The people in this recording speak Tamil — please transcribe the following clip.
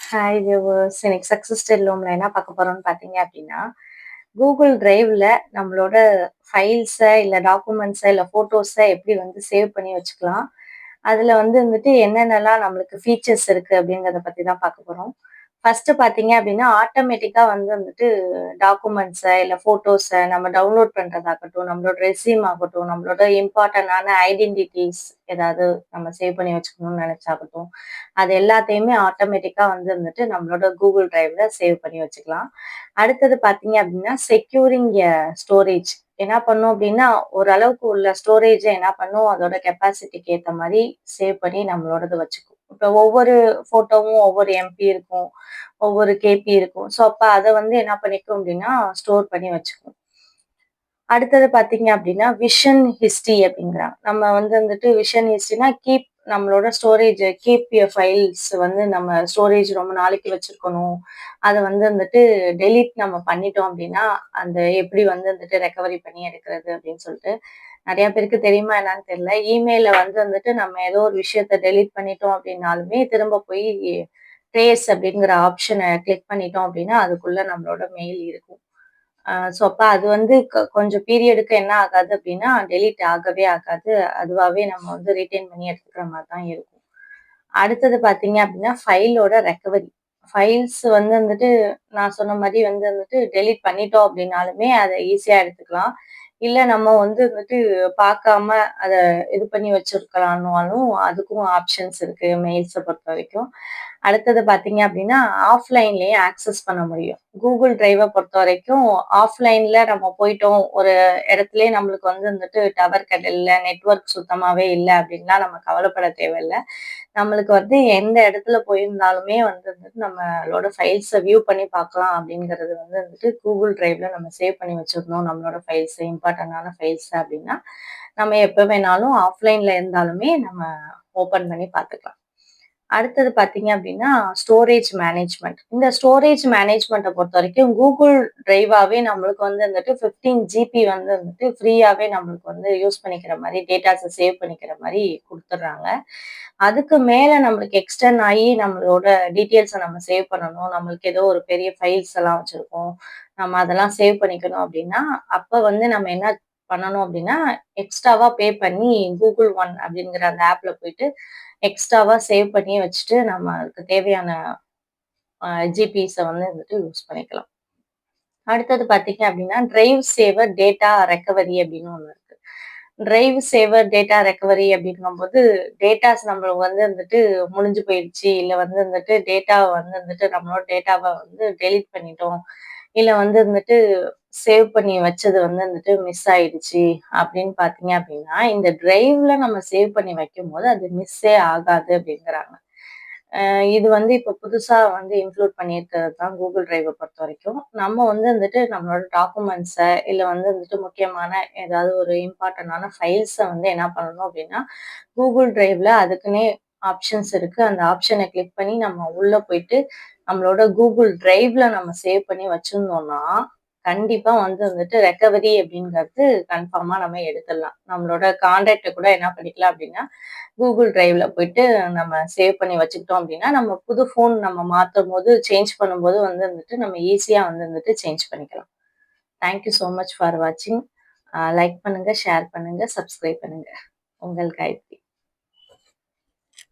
ஹாய் வியூவர்ஸ் இன்னைக்கு சக்ஸஸ் டெல்லோம்ல என்ன பார்க்க போகிறோம்னு பார்த்தீங்க அப்படின்னா கூகுள் டிரைவ்ல நம்மளோட ஃபைல்ஸை இல்லை டாக்குமெண்ட்ஸை இல்லை ஃபோட்டோஸை எப்படி வந்து சேவ் பண்ணி வச்சுக்கலாம். அதில் வந்து வந்துட்டு என்னென்னலாம் நம்மளுக்கு ஃபீச்சர்ஸ் இருக்கு அப்படிங்கிறத பற்றி தான் பார்க்க போகிறோம் ஃபர்ஸ்ட் பார்த்தீங்க அப்படின்னா ஆட்டோமேட்டிக்காக வந்து வந்துட்டு டாக்குமெண்ட்ஸை இல்லை ஃபோட்டோஸை நம்ம டவுன்லோட் பண்ணுறதாகட்டும் நம்மளோட ரெசியூம் ஆகட்டும் நம்மளோட இம்பார்ட்டண்டான ஐடென்டிட்டிஸ் ஏதாவது நம்ம சேவ் பண்ணி வச்சுக்கணும்னு நினைச்சாகட்டும் அது எல்லாத்தையுமே ஆட்டோமேட்டிக்காக வந்து வந்துட்டு நம்மளோட கூகுள் டிரைவ்ல சேவ் பண்ணி வச்சுக்கலாம். அடுத்தது பார்த்தீங்க அப்படின்னா செக்யூரிங் ஸ்டோரேஜ் என்ன பண்ணும் அப்படின்னா ஓரளவுக்கு உள்ள ஸ்டோரேஜை என்ன பண்ணும் அதோட கெப்பாசிட்டிக்கு ஏற்ற மாதிரி சேவ் பண்ணி நம்மளோடது வச்சுக்கும். இப்போ ஒவ்வொரு ஃபோட்டோவும் ஒவ்வொரு எம்பி இருக்கும் ஒவ்வொரு கேபி இருக்கும். ஸோ அப்போ அதை வந்து என்ன பண்ணிக்கும் அப்படின்னா ஸ்டோர் பண்ணி வச்சுக்கும். அடுத்தது பார்த்தீங்க அப்படின்னா விஷன் ஹிஸ்ட்ரி அப்படிங்கிறாங்க. நம்ம வந்து வந்துட்டு விஷன் ஹிஸ்ட்ரினா கீப் நம்மளோட ஸ்டோரேஜ் கீப் ஃபைல்ஸ் வந்து நம்ம ஸ்டோரேஜ் ரொம்ப நாளைக்கு வச்சிருக்கணும். அதை வந்து வந்துட்டு டெலீட் நம்ம பண்ணிட்டோம் அப்படின்னா அந்த எப்படி வந்து வந்துட்டு ரெக்கவரி பண்ணி எடுக்கிறது அப்படின்னு சொல்லிட்டு நிறைய பேருக்கு தெரியுமா என்னன்னு தெரியல. இமெயில வந்து வந்துட்டு நம்ம ஏதோ ஒரு விஷயத்த டெலீட் பண்ணிட்டோம் அப்படின்னாலுமே திரும்ப போய் ட்ரேஸ் அப்படிங்கிற ஆப்ஷனை கிளிக் பண்ணிட்டோம் அப்படின்னா அதுக்குள்ள நம்மளோட மெயில் இருக்கும். ஸோ அப்போ அது வந்து கொஞ்சம் பீரியடுக்கு என்ன ஆகாது அப்படின்னா டெலீட் ஆகவே ஆகாது. அதுவாகவே நம்ம வந்து ரிட்டைன் பண்ணி எடுத்துக்கிற மாதிரி தான் இருக்கும். அடுத்தது பார்த்தீங்க அப்படின்னா ஃபைலோட ரெக்கவரி ஃபைல்ஸ் வந்து வந்துட்டு நான் சொன்ன மாதிரி வந்து வந்துட்டு டெலீட் பண்ணிட்டோம் அப்படின்னாலுமே அதை ஈஸியாக எடுத்துக்கலாம். இல்ல நம்ம வந்து வந்துட்டு பார்க்காம அதை இது பண்ணி வச்சிருக்கலாம்னாலும் அதுக்கும் ஆப்ஷன்ஸ் இருக்கு. மெயில்ஸை பொறுத்த வரைக்கும் அடுத்தது பார்த்தீங்க அப்படின்னா ஆஃப்லைன்லேயே ஆக்சஸ் பண்ண முடியும். கூகுள் டிரைவை பொறுத்த வரைக்கும் ஆஃப்லைனில் நம்ம போயிட்டோம். ஒரு இடத்துலயே நம்மளுக்கு வந்து வந்துட்டு டவர் கடல்ல நெட்ஒர்க் சுத்தமாகவே இல்லை அப்படின்லாம் நம்ம கவலைப்பட தேவையில்லை. நம்மளுக்கு வந்து எந்த இடத்துல போயிருந்தாலுமே வந்து வந்துட்டு நம்மளோட ஃபைல்ஸை வியூ பண்ணி பார்க்கலாம் அப்படிங்கிறது வந்து வந்துட்டு கூகுள் டிரைவ்ல நம்ம சேவ் பண்ணி வச்சிருந்தோம் நம்மளோட ஃபைல்ஸ் இம்பார்ட்டண்டான ஃபைல்ஸ் அப்படின்னா. நம்ம எப்போ வேணாலும் ஆஃப்லைன்ல இருந்தாலுமே நம்ம ஓப்பன் பண்ணி பார்த்துக்கலாம். அடுத்தது பார்த்தீங்க அப்படின்னா ஸ்டோரேஜ் மேனேஜ்மெண்ட் இந்த ஸ்டோரேஜ் மேனேஜ்மெண்ட்டை பொறுத்த வரைக்கும் கூகுள் டிரைவாகவே நம்மளுக்கு வந்து வந்துட்டு ஃபிஃப்டீன் ஜிபி வந்து வந்துட்டு ஃப்ரீயாகவே நம்மளுக்கு வந்து யூஸ் பண்ணிக்கிற மாதிரி டேட்டாஸை சேவ் பண்ணிக்கிற மாதிரி கொடுத்துட்றாங்க. அதுக்கு மேலே நம்மளுக்கு எக்ஸ்டர்ன் ஆகி நம்மளோட டீட்டெயில்ஸை நம்ம சேவ் பண்ணணும். நம்மளுக்கு ஏதோ ஒரு பெரிய ஃபைல்ஸ் எல்லாம் வச்சுருக்கோம். நம்ம அதெல்லாம் சேவ் பண்ணிக்கணும் அப்படின்னா அப்போ வந்து நம்ம என்ன பண்ணணும் அப்படின்னா எக்ஸ்ட்ராவா பே பண்ணி கூகுள் ஒன் அப்படிங்கிற அந்த ஆப்ல போயிட்டு எக்ஸ்ட்ராவா சேவ் பண்ணி வச்சுட்டு நம்மளுக்கு தேவையான ஜிபிஸை வந்து வந்துட்டு யூஸ் பண்ணிக்கலாம். அடுத்தது பார்த்தீங்க அப்படின்னா டிரைவ் சேவர் டேட்டா ரெக்கவரி அப்படின்னு ஒன்று இருக்கு. டிரைவ் சேவர் டேட்டா ரெக்கவரி அப்படிங்கும்போது டேட்டாஸ் நம்மளுக்கு வந்து வந்துட்டு முடிஞ்சு போயிடுச்சு இல்லை வந்து வந்துட்டு டேட்டாவை வந்து வந்துட்டு நம்மளோட டேட்டாவை வந்து டெலிட் பண்ணிட்டோம் இல்லை வந்து வந்துட்டு சேவ் பண்ணி வச்சது வந்து வந்துட்டு மிஸ் ஆயிடுச்சு அப்படின்னு பார்த்தீங்க அப்படின்னா இந்த டிரைவ்ல நம்ம சேவ் பண்ணி வைக்கும் போது அது மிஸ்ஸே ஆகாது அப்படிங்கிறாங்க. இது வந்து இப்போ புதுசாக வந்து இன்க்ளூட் பண்ணியிருக்கிறது தான் கூகுள் டிரைவை பொறுத்த வரைக்கும். நம்ம வந்து வந்துட்டு நம்மளோட டாக்குமெண்ட்ஸை இல்லை வந்து வந்துட்டு முக்கியமான ஏதாவது ஒரு இம்பார்ட்டண்டான ஃபைல்ஸை வந்து என்ன பண்ணணும் அப்படின்னா கூகுள் டிரைவ்ல அதுக்குன்னே ஆப்ஷன்ஸ் இருக்கு. அந்த ஆப்ஷனை கிளிக் பண்ணி நம்ம உள்ள போயிட்டு நம்மளோட கூகுள் டிரைவ்ல நம்ம சேவ் பண்ணி வச்சிருந்தோம்னா கண்டிப்பா வந்து வந்துட்டு ரெக்கவரி அப்படிங்கிறது கன்ஃபார்மா நம்ம எடுத்துடலாம். நம்மளோட கான்டாக்டை கூட என்ன பண்ணிக்கலாம் அப்படின்னா கூகுள் டிரைவ்ல போயிட்டு நம்ம சேவ் பண்ணி வச்சுக்கிட்டோம் அப்படின்னா நம்ம புது ஃபோன் நம்ம மாற்றும் போது சேஞ்ச் பண்ணும்போது வந்து வந்துட்டு நம்ம ஈஸியா வந்து வந்துட்டு சேஞ்ச் பண்ணிக்கலாம். Thank you so much for வாட்சிங் லைக் பண்ணுங்க ஷேர் பண்ணுங்க சப்ஸ்கிரைப் பண்ணுங்க. உங்கள் காயத்ரி.